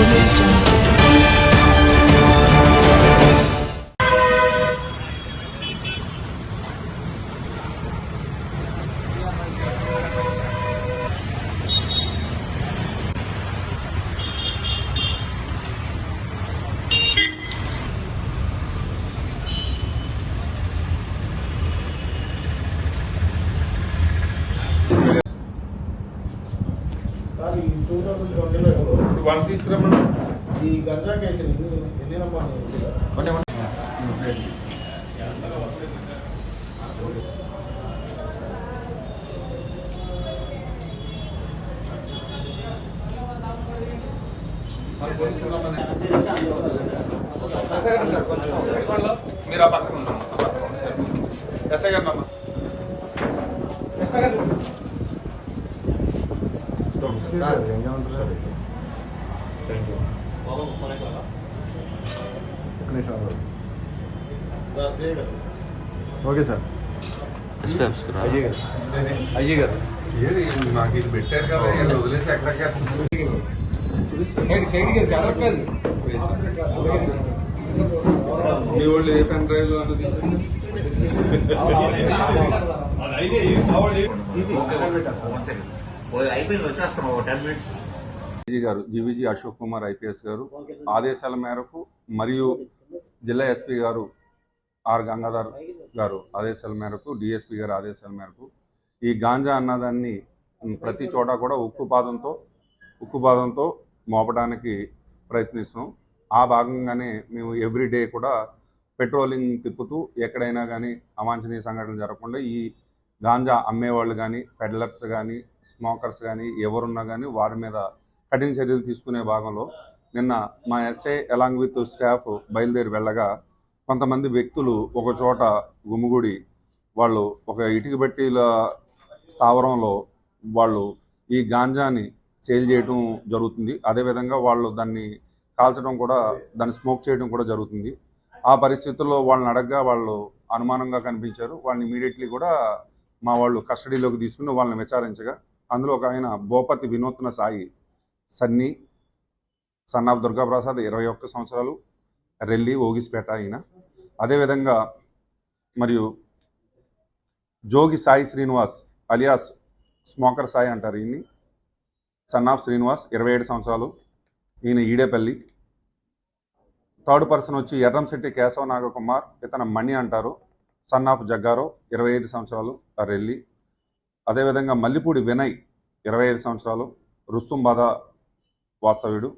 information. వాళ్ళు తీసుకురమ్మన్నా ఈ గంజా కేసులు ఎన్ని ఎన్ని నమ్మాలి మీరు ఆ పక్కన ఉండమ్మా ఆ పక్కన ఉండండి. ఎస్ఐ గారు అమ్మా ఎస్ఐ గారు సార్ చేయగలరు ఓకే సార్ అయ్యి గారు మాకు ఇది పెట్టారు కదా వదిలేసి ఎక్కడికి మీ వాళ్ళు ఏ పెన్ డ్రైవ్లో తీసారు అయిపోయింది వచ్చేస్తాం ఒక టెన్ మినిట్స్. గారు G V G Ashok Kumar IPS గారు ఆదేశాల మేరకు మరియు జిల్లా ఎస్పీ గారు ఆర్ గంగాధర్ గారు ఆదేశాల మేరకు డిఎస్పీ గారు ఆదేశాల మేరకు ఈ గాంజా అన్నదాన్ని ప్రతి చోట కూడా ఉక్కుపాదంతో ఉక్కుపాదంతో మోపడానికి ప్రయత్నిస్తున్నాం. ఆ భాగంగానే మేము ఎవ్రీ డే కూడా పెట్రోలింగ్ తిప్పుతూ ఎక్కడైనా కానీ అవాంఛనీయ సంఘటనలు జరగకుండా ఈ గాంజా అమ్మేవాళ్ళు కానీ పెడలర్స్ కానీ స్మోకర్స్ కానీ ఎవరున్నా కానీ వారి మీద కఠిన చర్యలు తీసుకునే భాగంలో నిన్న మా ఎస్ఐ ఎలాంగ్ విత్ స్టాఫ్ బయలుదేరి వెళ్ళగా కొంతమంది వ్యక్తులు ఒక చోట గుమిగూడి వాళ్ళు ఒక ఇటుక బట్టీల స్థావరంలో వాళ్ళు ఈ గాంజాని సేల్ చేయడం జరుగుతుంది. అదేవిధంగా వాళ్ళు దాన్ని కాల్చడం కూడా దాన్ని స్మోక్ చేయడం కూడా జరుగుతుంది. ఆ పరిస్థితుల్లో వాళ్ళని అడగ్గా వాళ్ళు అనుమానంగా కనిపించారు. వాళ్ళని ఇమీడియట్లీ కూడా మా వాళ్ళు కస్టడీలోకి తీసుకుని వాళ్ళని విచారించగా అందులో ఒక ఆయన భూపతి వినూత్న సాయి సన్నీ సన్ ఆఫ్ దుర్గాప్రసాద్ ఇరవై ఒక్క సంవత్సరాలు రెల్లి ఓగిస్పేట ఆయన. అదేవిధంగా మరియు జోగి సాయి శ్రీనివాస్ అలియాస్ స్మోకర్ సాయి అంటారు ఈయన్ని. సన్ ఆఫ్ శ్రీనివాస్ ఇరవై ఏడు సంవత్సరాలు ఈయన ఈడేపల్లి. థర్డ్ పర్సన్ వచ్చి ఎర్రంశెట్టి కేశవ నాగకుమార్ ఇతను మణి అంటారు. సన్ ఆఫ్ జగ్గారో ఇరవై ఐదు సంవత్సరాలు రెల్లి. అదేవిధంగా మల్లిపూడి వినయ్ ఇరవై ఐదు సంవత్సరాలు రుస్తుంబాద వాస్తవ్యుడు.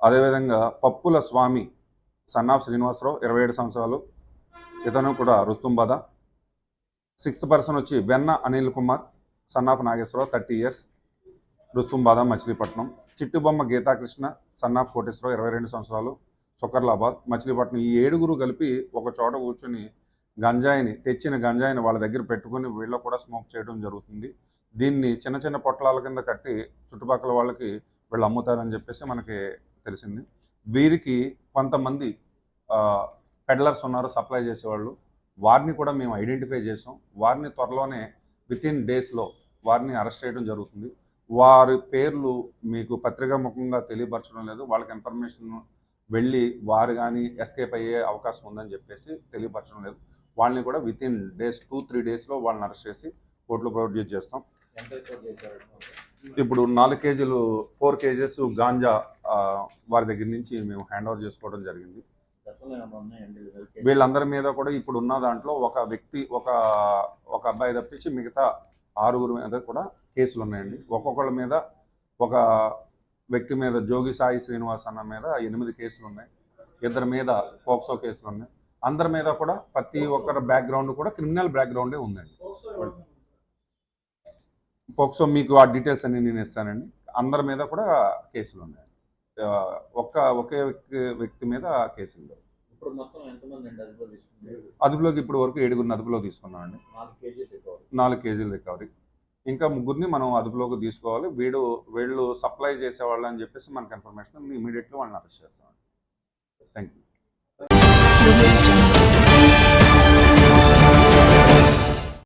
అదేవిధంగా పప్పుల స్వామి సన్ ఆఫ్ శ్రీనివాసరావు ఇరవై ఏడు సంవత్సరాలు ఇతను కూడా రుస్తుంబాద సిక్స్త్ పర్సన్ వచ్చి Venna Anil Kumar son of Nageswararao thirty years Rustumbada Machilipatnam. Chittubomma Geethakrishna son of Koteswararao ఇరవై రెండు సంవత్సరాలు సుకర్లాబాద్ మచిలీపట్నం. ఈ ఏడుగురు కలిపి ఒక చోట కూర్చొని గంజాయిని తెచ్చిన గంజాయిని వాళ్ళ దగ్గర పెట్టుకుని వీళ్ళు కూడా స్మోక్ చేయడం జరుగుతుంది. దీన్ని చిన్న చిన్న పొట్లాల కింద కట్టి చుట్టుపక్కల వాళ్ళకి వీళ్ళు అమ్ముతారని చెప్పేసి మనకి తెలిసింది. వీరికి కొంతమంది పెడ్లర్స్ ఉన్నారు సప్లై చేసేవాళ్ళు. వారిని కూడా మేము ఐడెంటిఫై చేసాం. వారిని త్వరలోనే విత్ ఇన్ డేస్లో వారిని అరెస్ట్ చేయడం జరుగుతుంది. వారి పేర్లు మీకు పత్రికా ముఖంగా తెలియపరచడం లేదు. వాళ్ళకి ఇన్ఫర్మేషన్ వెళ్ళి వారు కానీ ఎస్కేప్ అయ్యే అవకాశం ఉందని చెప్పేసి తెలియపరచడం లేదు. వాళ్ళని కూడా with in days two three డేస్లో వాళ్ళని అరెస్ట్ చేసి కోర్టులో ప్రొడ్యూస్ చేస్తాం. ఇప్పుడు నాలుగు కేజీలు ఫోర్ కేజెస్ గాంజా వారి దగ్గర నుంచి మేము హ్యాండ్ ఓవర్ చేసుకోవడం జరిగింది. వీళ్ళందరి మీద కూడా ఇప్పుడు ఉన్న దాంట్లో ఒక వ్యక్తి ఒక ఒక అబ్బాయి తప్పించి మిగతా ఆరుగురు మీద కూడా కేసులు ఉన్నాయండి. ఒక్కొక్కళ్ళ మీద ఒక వ్యక్తి మీద జోగి సాయి శ్రీనివాస్ అన్న మీద ఎనిమిది కేసులు ఉన్నాయి. ఇద్దరి మీద పోక్సో కేసులు ఉన్నాయి. అందరి మీద కూడా ప్రతి ఒక్కరి బ్యాక్గ్రౌండ్ కూడా క్రిమినల్ బ్యాక్గ్రౌండే ఉందండి. పోక్సో మీకు ఆ డీటెయిల్స్ అన్ని నేను ఇస్తానండి. అందరి మీద కూడా కేసులు ఉన్నాయి. ఒక్క ఒకే వ్యక్తి వ్యక్తి మీద కేసులు లేవు. అదుపులోకి ఇప్పుడు వరకు ఏడుగురిని అదుపులో తీసుకున్నామండి. నాలుగు కేజీలు రికవరీ. ఇంకా ముగ్గురిని మనం అదుపులోకి తీసుకోవాలి. వీడు వీళ్ళు సప్లై చేసేవాళ్ళు అని చెప్పేసి మనకు ఇన్ఫర్మేషన్ ఇమీడియట్గా వాళ్ళని అరెస్ట్ చేస్తామండి. Thank you